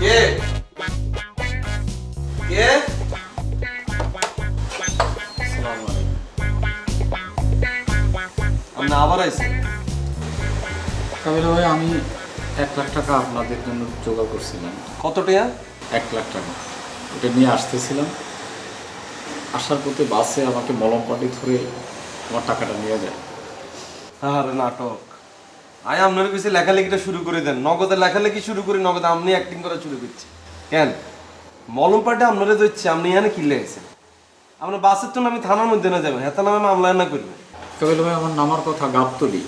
কে? কে? আপনি আবার আইছেন? কাবিল ভাই আমি এক লাখ টাকা আপনাদের জন্য জোগাড় করছিলাম। কত টাকা? এক লাখ টাকা। ওটা নিয়ে আসতেছিলাম। আসার পথে বাসে আমাকে মলম পাটি ধরে আমার টাকাটা নিয়ে যায়। আরে নাটক। আয় আপনার কাছে লেখালেখিটা শুরু করে দেন। নগদে লেখালেখি শুরু করি নগদে আপনি অ্যাক্টিং করা শুরু করছি। কেন? মলম পাটে আপনারা দিচ্ছে আপনি এখানে কিনলে গেছেন আপনার বাসের তো আমি থানার মধ্যে না যাবেন হেতা নামে মামলা না করবেন কাবিল ভাই আমার নামার কথা গাবতলি।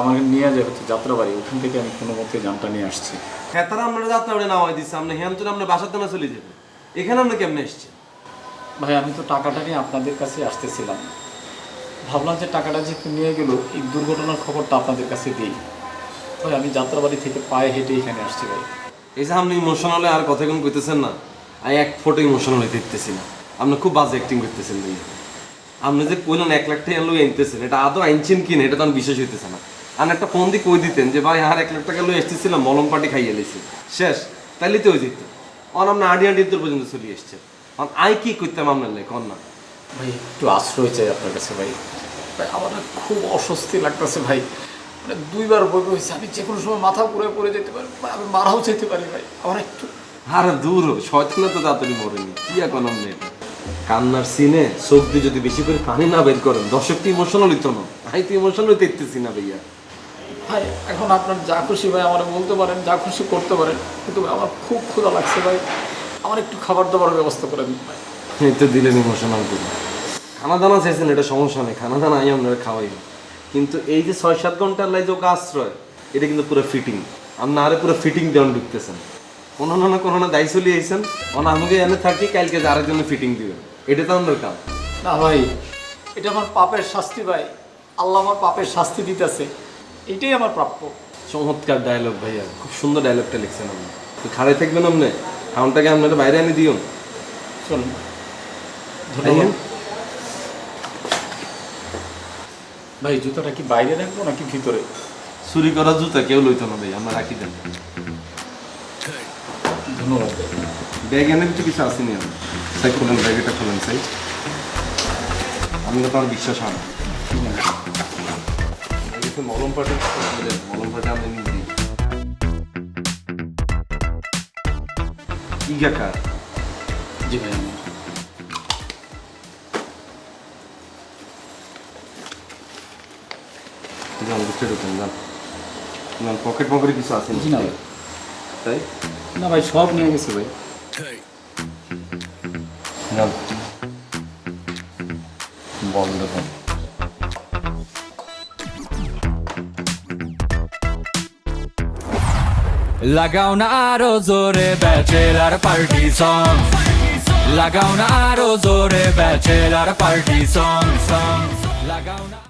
আমাকে নিয়ে যায় হচ্ছে যাত্রাবাড়ি ওখান থেকে আমি কোনো মতে যানটা নিয়ে আসছি। হেতারা আপনারা যাত্রা করে নামাই দিচ্ছে আপনি হ্যান তো আপনার বাসার থানা চলে যাবেন। এখানে আপনি কেমনে এসছেন? ভাই আমি তো টাকাটা নিয়ে আপনাদের কাছে আসতেছিলাম। ভাবলাম যে টাকাটা যেহেতু নিয়ে গেল, এই দুর্ঘটনার খবরটা আপনাদের কাছে দিই। ভাই আমি যাত্রাবাড়ি থেকে পায়ে হেঁটে এখানে আসছি ভাই। এই যে আপনি ইমোশনাল আর কথা কোন কইতেছেন না, আমি এক ফটো ইমোশনাল হইতে দিতেছি না। আপনি খুব বাজে অ্যাক্টিং করতেছেন ভাই। আপনি যে কইলেন এক লাখ টাকা লই আনতেছেন, এটা আদৌ আনছেন কিনা এটা তো আমি বিশ্বাস হইতেছে না। আর একটা ফোন দিয়ে কই দিতেন যে, ভাই, আর এক লাখ টাকা লই আসতেছিলাম, মলম পাটি খাইয়ে লেছি শেষ তাইলে তো হয়ে যেত। অন আপনি আডি আডি পর্যন্ত চলে এসছে অন আই কি করতাম আপনার লাই কন না? ভাই একটু আশ্রয় চাই আপনার কাছে ভাই। ভাই আমার না খুব অস্বস্তি লাগতেছে ভাই। মানে দুইবার বই হয়েছে আমি যে কোনো সময় মাথা পুরো পড়ে যেতে পারি ভাই, আমি মারাও যেতে পারি ভাই। আমার একটু আর দূর হ, তো তাড়াতাড়ি মরেনি। কি এখন আপনি? কান্নার সিনে চোখ দিয়ে যদি বেশি করে পানি না বের করেন দর্শক তো ইমোশনাল হইতো না। আমি তো ইমোশনাল হইতে ইত্তেছি না ভাইয়া। ভাই এখন আপনার যা খুশি ভাই আমার বলতে পারেন যা খুশি করতে পারেন। কিন্তু আমার খুব ক্ষুধা লাগছে ভাই। আমার একটু খাবার দাবার ব্যবস্থা করে দিন ভাই। এই তো দিলেন ইমোশনাল করে খানা দানা চাইছেন এটা সমস্যা নেই খানা দানা আমি আপনারা খাওয়াই কিন্তু এই যে ছয় সাত ঘণ্টার লাই যে ওকে আশ্রয় এটা কিন্তু পুরো ফিটিং আপনি আরে পুরো ফিটিং দেওয়ান ঢুকতেছেন। কোনো না না কোনো না দায়ী চলে আইছেন। অন আমাকে এনে থাকি কালকে যে আরেকজনে ফিটিং দিবেন এটা তো আপনার কাম। না ভাই এটা আমার পাপের শাস্তি ভাই। আল্লাহ আমার পাপের শাস্তি দিতেছে। এটাই আমার প্রাপ্য। চমৎকার ডায়লগ ভাইয়া। খুব সুন্দর ডায়লগটা লিখছেন আপনি। খাড়াই থাকবেন আপনি? খাউনটাকে আপনারা বাইরে এনে দিও। ধন্যবাদ ভাই জুতাটা কি বাইরে রাখব নাকি ভিতরে? চুরি করা জুতা কেউ লইতো না ভাই আমরা রাখি দেন। ধন্যবাদ। ব্যাগ এনে তো কিছু আসেনি আমি সাই খুলেন ব্যাগটা খুলেন সাই আমি তো আমার বিশ্বাস হয় না। মলম পাটে মলম পাটে আমি নিজে ইগা কার? জি ভাই যান বুঝতে ঢুকেন যান। যান পকেট পকেটে কিছু জি না ভাই। তাই? না ভাই সব নিয়ে গেছে ভাই। দেখুন লাগাও না আরও জোরে ব্যাচেলার পার্টি সং লাগাও না আরও জোরে ব্যাচেলার পার্টি সং সং লাগাও না